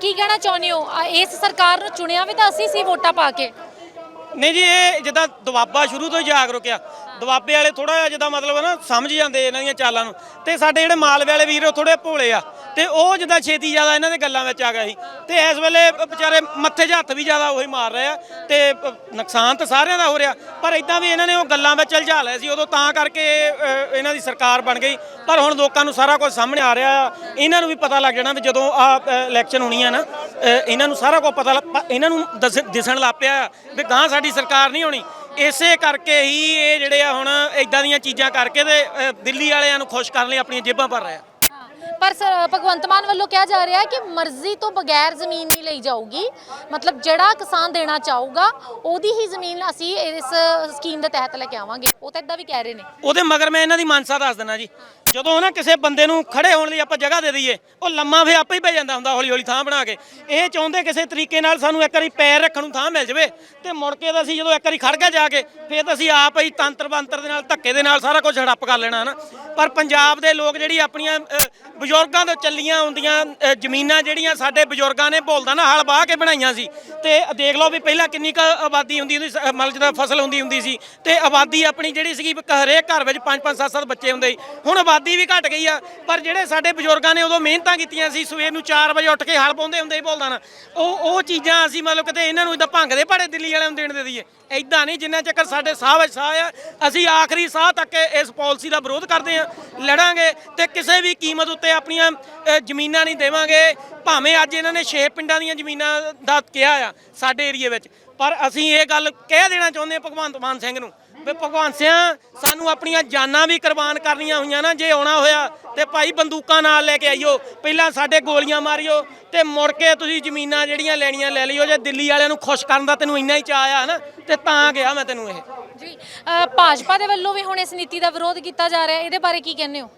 ਕੀ ਕਹਿਣਾ ਚਾਹੁੰਦੇ ਹੋ? ਇਸ ਸਰਕਾਰ ਨੂੰ ਚੁਣਿਆ ਵੀ ਤਾਂ ਅਸੀਂ ਸੀ ਵੋਟਾਂ ਪਾ ਕੇ। ਨਹੀਂ ਜੀ ਇਹ ਜਿੱਦਾਂ ਦਵਾਬਾ ਸ਼ੁਰੂ ਤੋਂ ਹੀ ਜਾਗ ਰੁਕਿਆ। ਦਵਾਬੇ ਵਾਲੇ ਥੋੜਾ ਜਿਹਾ ਜਿੱਦਾਂ ਮਤਲਬ ਨਾ ਸਮਝ ਜਾਂਦੇ ਇਹਨਾਂ ਦੀਆਂ ਚਾਲਾਂ ਨੂੰ। ਤੇ ਸਾਡੇ ਜਿਹੜੇ ਮਾਲਵੇ ਵਾਲੇ ਵੀਰ ਉਹ ਥੋੜੇ ਭੋਲੇ ਆ। ਤੇ ਉਹ ਜਿੱਦਾਂ ਛੇਤੀ ਜ਼ਿਆਦਾ ਇਹਨਾਂ ਦੇ ਗੱਲਾਂ ਵਿੱਚ ਆ ਗਿਆ ਸੀ। ਤੇ ਇਸ ਵੇਲੇ ਵਿਚਾਰੇ ਮੱਥੇ 'ਚ ਹੱਥ ਵੀ ਜ਼ਿਆਦਾ ਉਹੀ ਮਾਰ ਰਹੇ ਆ ਤੇ ਨੁਕਸਾਨ ਤਾਂ ਸਾਰਿਆਂ ਦਾ ਹੋ ਰਿਹਾ, ਪਰ ਇਦਾਂ ਵੀ ਇਹਨਾਂ ਨੇ ਉਹ ਗੱਲਾਂ ਵਿੱਚ ਉਲਝਾ ਲਿਆ ਸੀ। ਉਦੋਂ ਤਾਂ ਕਰਕੇ ਇਹਨਾਂ ਦੀ ਸਰਕਾਰ ਬਣ ਗਈ, ਪਰ ਹੁਣ ਲੋਕਾਂ ਨੂੰ ਸਾਰਾ ਕੁਝ ਸਾਹਮਣੇ ਆ ਰਿਹਾ ਆ। ਇਹਨਾਂ ਨੂੰ ਵੀ ਪਤਾ ਲੱਗ ਜਾਣਾ ਵੀ ਜਦੋਂ ਆ ਇਲੈਕਸ਼ਨ ਹੋਣੀ ਆ ਨਾ ਇਹਨਾਂ ਨੂੰ ਸਾਰਾ ਕੁਝ ਪਤਾ ਲੱਗ- ਇਹਨਾਂ ਨੂੰ ਦੱਸ- ਦਿਸਣ ਲੱਗ ਪਿਆ ਵੀ ਗਾਂ ਸਾਡੀ ਸਰਕਾਰ ਨਹੀਂ ਹੋਣੀ। ਇਸੇ ਕਰਕੇ ਹੀ ਇਹ ਜਿਹੜੇ ਆ ਹੁਣ ਇਦਾਂ ਦੀਆਂ ਚੀਜ਼ਾਂ ਕਰਕੇ ਤੇ ਦਿੱਲੀ ਵਾਲਿਆਂ ਨੂੰ ਖੁਸ਼ ਕਰਨ ਲਈ ਆਪਣੀਆਂ ਜੇਬਾਂ ਭਰ ਰਿਹਾ ਪਰ ਭਗਵੰਤ ਮਾਨ ਵੱਲੋਂ ਕਿਹਾ ਜਾ ਰਿਹਾ ਹੈ ਕਿ ਮਰਜ਼ੀ ਤੋਂ ਬਗੈਰ ਜ਼ਮੀਨ ਨਹੀਂ ਲਈ ਜਾਊਗੀ। ਮਤਲਬ ਜਿਹੜਾ ਕਿਸਾਨ ਦੇਣਾ ਚਾਹੂਗਾ, ਉਹਦੀ ਹੀ ਜ਼ਮੀਨ ਅਸੀਂ ਇਸ ਸਕੀਮ ਦੇ ਤਹਿਤ ਲੈ ਕੇ ਆਵਾਂਗੇ। ਉਹ ਤਾਂ ਇਦਾਂ ਵੀ ਕਹਿ ਰਹੇ ਨੇ। ਉਹਦੇ ਮਗਰ ਮੈਂ ਇਹਨਾਂ ਦੀ ਮਾਨਸਾ ਦੱਸ ਦਿੰਦਾ ਜੀ। ਜਦੋਂ ਨਾ ਕਿਸੇ ਬੰਦੇ ਨੂੰ ਖੜੇ ਹੋਣ ਲਈ ਆਪਾਂ ਜਗ੍ਹਾ ਦੇ ਦਈਏ, ਉਹ ਲੰਮਾ ਫੇ ਆਪੇ ਹੀ ਪੈ ਜਾਂਦਾ ਹੁੰਦਾ ਹੌਲੀ ਹੌਲੀ ਥਾਂ ਬਣਾ ਕੇ। ਇਹ ਚਾਹੁੰਦੇ ਕਿਸੇ ਤਰੀਕੇ ਨਾਲ ਸਾਨੂੰ ਇੱਕ ਵਾਰੀ ਪੈਰ ਰੱਖਣ ਨੂੰ ਥਾਂ ਮਿਲ ਜਾਵੇ ਤੇ ਮੁੜ ਕੇ ਤਾਂ ਅਸੀਂ ਜਦੋਂ ਇੱਕ ਵਾਰੀ ਖੜ ਗਿਆ ਜਾ ਕੇ, ਫੇਰ ਤਾਂ ਅਸੀਂ ਆਪ ਹੀ ਤੰਤਰ ਬੰਤਰ ਦੇ ਨਾਲ, ਧੱਕੇ ਦੇ ਨਾਲ ਸਾਰਾ ਕੁਝ ਹੜੱਪ ਕਰ ਲੈਣਾ, ਹਨਾ। ਪਰ ਪੰਜਾਬ ਦੇ ਲੋਕ ਜਿਹੜੀ ਆਪਣੀਆਂ ਬਜ਼ੁਰਗਾਂ ਤੋਂ ਚੱਲੀਆਂ ਹੁੰਦੀਆਂ ਜ਼ਮੀਨਾਂ ਜਿਹੜੀਆਂ ਸਾਡੇ ਬਜ਼ੁਰਗਾਂ ਨੇ ਭੁੱਲਦਾ ਨਾ ਹਲ ਬਾਹ ਕੇ ਬਣਾਈਆਂ ਸੀ। ਤੇ ਦੇਖ ਲਓ ਵੀ ਪਹਿਲਾਂ ਕਿੰਨੀ ਕੁ ਆਬਾਦੀ ਹੁੰਦੀ ਹੁੰਦੀ ਸੀ, ਮਤਲਬ ਜਦੋਂ ਫਸਲ ਹੁੰਦੀ ਹੁੰਦੀ ਸੀ। ਤੇ ਆਬਾਦੀ ਆਪਣੀ ਜਿਹੜੀ ਸੀਗੀ ਹਰੇਕ ਘਰ ਵਿੱਚ 5-5 7-7 ਬੱਚੇ ਹੁੰਦੇ ਸੀ। ਹੁਣ ਆਬਾਦੀ ਵੀ ਘਟ ਗਈ ਆ ਪਰ ਜਿਹੜੇ ਸਾਡੇ ਬਜ਼ੁਰਗਾਂ ਨੇ ਉਦੋਂ ਮਿਹਨਤਾਂ ਕੀਤੀਆਂ ਸੀ ਸਵੇਰ ਨੂੰ 4 ਵਜੇ ਉੱਠ ਕੇ ਹਲ ਪਾਉਂਦੇ ਹੁੰਦੇ ਸੀ ਭੁੱਲਦਾ ਨਾ। ਉਹ ਉਹ ਚੀਜ਼ਾਂ ਅਸੀਂ ਮਤਲਬ ਕਿਤੇ ਇਹਨਾਂ ਨੂੰ ਇਦਾਂ ਭੰਗਦੇ ਭਾੜੇ ਦਿੱਲੀ ਵਾਲਿਆਂ ਨੂੰ ਦੇਣ ਦੇ ਦਈਏ। ਐਦਾਂ ਨਹੀਂ ਜਿੰਨਾ ਚੱਕਰ ਸਾਡੇ ਸਾਹ ਵਿੱਚ ਸਾਹ ਆ ਅਸੀਂ ਆਖਰੀ ਸਾਹ ਤੱਕ ਇਸ ਪਾਲਿਸੀ ਦਾ ਵਿਰੋਧ ਕਰਦੇ ਆ ਲੜਾਂਗੇ ਤੇ ਕਿਸੇ ਵੀ ਕੀਮਤ ਉੱਤੇ ਆਪਣੀਆਂ ਜ਼ਮੀਨਾਂ ਨਹੀਂ ਦੇਵਾਂਗੇ। ਭਾਵੇਂ ਅੱਜ ਇਹਨਾਂ ਨੇ 6 ਪਿੰਡਾਂ ਦੀਆਂ ਜ਼ਮੀਨਾਂ ਦਾ ਕਿਹਾ ਆ ਸਾਡੇ ਏਰੀਏ ਵਿੱਚ। ਪਰ ਅਸੀਂ ਇਹ ਗੱਲ ਕਹਿ ਦੇਣਾ ਚਾਹੁੰਦੇ ਹਾਂ ਭਗਵੰਤ ਮਾਨ ਸਿੰਘ ਨੂੰ ਵੀ ਭਗਵੰਤ ਸਿੰਘ ਸਾਨੂੰ ਆਪਣੀਆਂ ਜਾਨਾਂ ਵੀ ਕੁਰਬਾਨ ਕਰਨੀਆਂ ਹੋਈਆਂ ਨਾ, ਜੇ ਆਉਣਾ ਹੋਇਆ ਤੇ ਭਾਈ ਬੰਦੂਕਾਂ ਨਾਲ ਲੈ ਕੇ ਆਈਓ। ਪਹਿਲਾਂ ਸਾਡੇ ਗੋਲੀਆਂ ਮਾਰਿਓ ਤੇ ਮੁੜ ਕੇ ਤੁਸੀਂ ਜ਼ਮੀਨਾਂ ਜਿਹੜੀਆਂ ਲੈਣੀਆਂ ਲੈ ਲਿਓ, ਜੇ ਦਿੱਲੀ ਵਾਲਿਆਂ ਨੂੰ ਖੁਸ਼ ਕਰਨ ਦਾ ਤੈਨੂੰ ਇੰਨਾ ਹੀ ਚਾਅ ਆ ਨਾ, ਤੇ ਤਾਂ ਗਿਆ ਮੈਂ ਤੈਨੂੰ ਇਹ। ਜੀ ਭਾਜਪਾ ਦੇ ਵੱਲੋਂ ਵੀ ਹੁਣ ਇਸ ਨੀਤੀ ਦਾ ਵਿਰੋਧ ਕੀਤਾ ਜਾ ਰਿਹਾ, ਇਹਦੇ ਬਾਰੇ ਕੀ ਕਹਿੰਦੇ ਹੋ?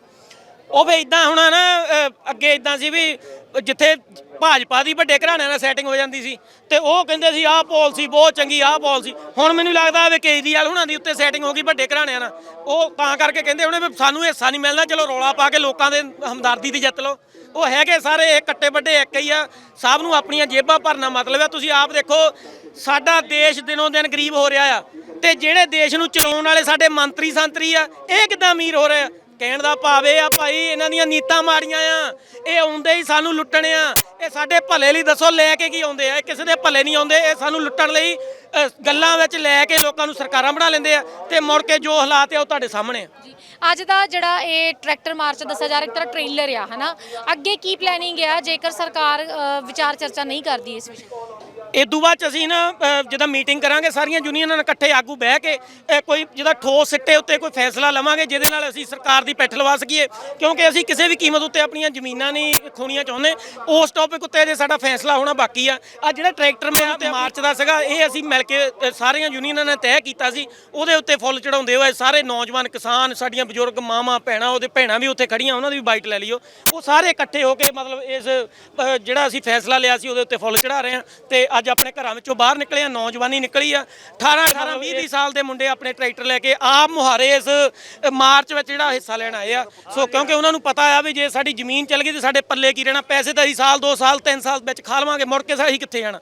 ਉਹ ਵੀ ਇਦਾਂ ਹੋਣਾ ਨਾ ਅਹ, ਅੱਗੇ ਇਦਾਂ ਸੀ ਵੀ ਜਿੱਥੇ ਭਾਜਪਾ ਦੀ ਵੱਡੇ ਘਰਾਣਿਆਂ ਨਾਲ ਸੈਟਿੰਗ ਹੋ ਜਾਂਦੀ ਸੀ ਤੇ ਉਹ ਕਹਿੰਦੇ ਸੀ ਆਹ ਪਾਲਿਸੀ ਬਹੁਤ ਚੰਗੀ ਆਹ ਪਾਲਿਸੀ ਹੁਣ ਮੈਨੂੰ ਲੱਗਦਾ ਵੀ ਕੇਜਰੀਵਾਲ ਹੁਣਾਂ ਦੀ ਉੱਤੇ ਸੈਟਿੰਗ ਹੋ ਗਈ ਵੱਡੇ ਘਰਾਣਿਆਂ ਨਾਲ। ਉਹ ਤਾਂ ਕਰਕੇ ਕਹਿੰਦੇ ਹੁਣੇ ਵੀ ਸਾਨੂੰ ਹਿੱਸਾ ਨਹੀਂ ਮਿਲਣਾ ਚਲੋ ਰੌਲਾ ਪਾ ਕੇ ਲੋਕਾਂ ਦੇ ਹਮਦਰਦੀ ਦੀ ਜਿੱਤ ਲਓ। ਉਹ ਹੈਗੇ ਸਾਰੇ ਇਹ ਕੱਟੇ ਵੱਡੇ ਇੱਕ ਹੀ ਆ। ਸਭ ਨੂੰ ਆਪਣੀਆਂ ਜੇਬਾਂ ਭਰਨਾ ਮਤਲਬ ਹੈ ਤੁਸੀਂ ਆਪ ਦੇਖੋ ਸਾਡਾ ਦੇਸ਼ ਦਿਨੋਂ ਦਿਨ ਗਰੀਬ ਹੋ ਰਿਹਾ ਆ। ਤੇ ਜਿਹੜੇ ਦੇਸ਼ ਨੂੰ ਚਲਾਉਣ ਵਾਲੇ ਸਾਡੇ ਮੰਤਰੀ ਸੰਤਰੀ ਆ ਇਹ ਕਿਦਾਂ ਅਮੀਰ ਹੋ ਰਹੇ ਆ? ਕਹਿਣ ਦਾ ਭਾਵ ਇਹ ਆ ਭਾਈ ਇਹਨਾਂ ਦੀਆਂ ਨੀਤਾਂ ਮਾੜੀਆਂ ਆ। ਇਹ ਆਉਂਦੇ ਹੀ ਸਾਨੂੰ ਲੁੱਟਣ ਆ। ਇਹ ਸਾਡੇ ਭਲੇ ਲਈ ਦੱਸੋ ਲੈ ਕੇ ਕੀ ਆਉਂਦੇ ਆ। ਇਹ ਕਿਸੇ ਦੇ ਭਲੇ ਨਹੀਂ ਆਉਂਦੇ। ਇਹ ਸਾਨੂੰ ਲੁੱਟਣ ਲਈ ਅ, ਗੱਲਾਂ ਵਿੱਚ ਲੈ ਕੇ ਲੋਕਾਂ ਨੂੰ ਸਰਕਾਰਾਂ ਬਣਾ ਲੈਂਦੇ ਆ ਤੇ ਮੁੜ ਕੇ ਜੋ ਹਾਲਾਤ ਆ ਉਹ ਤੁਹਾਡੇ ਸਾਹਮਣੇ ਆ। ਜੀ ਅੱਜ ਦਾ ਜਿਹੜਾ ਇਹ ਟਰੈਕਟਰ ਮਾਰਚ ਦੱਸਿਆ ਜਾ ਰਿਹਾ ਇੱਕ ਤਰ੍ਹਾਂ ਟ੍ਰੇਲਰ ਆ ਹਨਾ? ਅੱਗੇ ਕੀ ਪਲੈਨਿੰਗ ਆ? ਜੇਕਰ ਸਰਕਾਰ ਅ, ਵਿਚਾਰ ਚਰਚਾ ਨਹੀਂ ਕਰਦੀ ਇਸ ਵਿਸ਼ੇ ਇਦੋਂ ਬਾਅਦ 'ਚ ਅਸੀਂ ਨਾ ਜਦੋਂ ਮੀਟਿੰਗ ਕਰਾਂਗੇ ਸਾਰੀਆਂ ਯੂਨੀਅਨਾਂ ਨਾਲ ਇਕੱਠੇ ਆਗੂ ਬਹਿ ਕੇ ਕੋਈ ਜਿਹਦਾ ਠੋਸ ਸਿੱਟੇ ਉੱਤੇ ਕੋਈ ਫੈਸਲਾ ਲਵਾਂਗੇ ਜਿਹਦੇ ਨਾਲ ਅਸੀਂ ਸਰਕਾਰ ਦੀ ਪਿੱਠ ਲਵਾ ਸਕੀਏ। ਕਿਉਂਕਿ ਅਸੀਂ ਕਿਸੇ ਵੀ ਕੀਮਤ ਉੱਤੇ ਆਪਣੀਆਂ ਜ਼ਮੀਨਾਂ ਨਹੀਂ ਖੋਣੀਆਂ ਚਾਹੁੰਦੇ। ਉਸ ਟੌਪਿਕ ਉੱਤੇ ਜੇ ਸਾਡਾ ਫੈਸਲਾ ਹੋਣਾ ਬਾਕੀ ਆ। ਆ ਜਿਹੜਾ ਟਰੈਕਟਰ ਮੈਂ ਤੇ ਮਾਰਚ ਦਾ ਸੀਗਾ ਇਹ ਅਸੀਂ ਮਿਲ ਕੇ ਸਾਰੀਆਂ ਯੂਨੀਅਨਾਂ ਨੇ ਤੈਅ ਕੀਤਾ ਸੀ। ਉਹਦੇ ਉੱਤੇ ਫੁੱਲ ਚੜਾਉਂਦੇ ਹੋਏ ਸਾਰੇ ਨੌਜਵਾਨ ਕਿਸਾਨ ਸਾਡੀਆਂ ਬਜ਼ੁਰਗ ਮਾਵਾਂ ਭੈਣਾਂ ਉਹਦੇ ਭੈਣਾਂ ਵੀ ਉੱਥੇ ਖੜੀਆਂ ਉਹਨਾਂ ਦੀ ਵੀ ਬਾਈਟ ਲੈ ਲਿਓ। ਉਹ ਸਾਰੇ ਇਕੱਠੇ ਹੋ ਕੇ ਮਤਲਬ ਇਸ ਜਿਹੜਾ ਅਸੀਂ ਫੈਸਲਾ ਲਿਆ ਸੀ ਉਹਦੇ ਉੱਤੇ ਫੁੱਲ ਚੜਾ ਰਹੇ ਹਾਂ। ਤੇ ਅੱਜ ਆਪਣੇ ਘਰਾਂ ਵਿੱਚੋਂ ਬਾਹਰ ਨਿਕਲੇ ਆ ਨੌਜਵਾਨੀ ਨਿਕਲੀ ਆ। 18 18 20 20 ਸਾਲ ਦੇ ਮੁੰਡੇ ਆਪਣੇ ਟਰੈਕਟਰ ਲੈ ਕੇ ਆਪ ਮੁਹਾਰੇ ਇਸ ਮਾਰਚ ਵਿੱਚ ਜਿਹੜਾ ਹਿੱਸਾ ਲੈਣ ਆਏ ਆ। ਸੋ ਕਿਉਂਕਿ ਉਹਨਾਂ ਨੂੰ ਪਤਾ ਆ ਵੀ ਜੇ ਸਾਡੀ ਜ਼ਮੀਨ ਚੱਲ ਗਈ ਤੇ ਸਾਡੇ ਪੱਲੇ ਕੀ ਰਹਿਣਾ, ਪੈਸੇ ਤਾਂ ਅਸੀਂ ਸਾਲ 2 ਸਾਲ 3 ਸਾਲ ਵਿੱਚ ਖਾ ਲਵਾਂਗੇ, ਮੁੜ ਕੇ ਅਸੀਂ ਕਿੱਥੇ ਜਾਣਾ?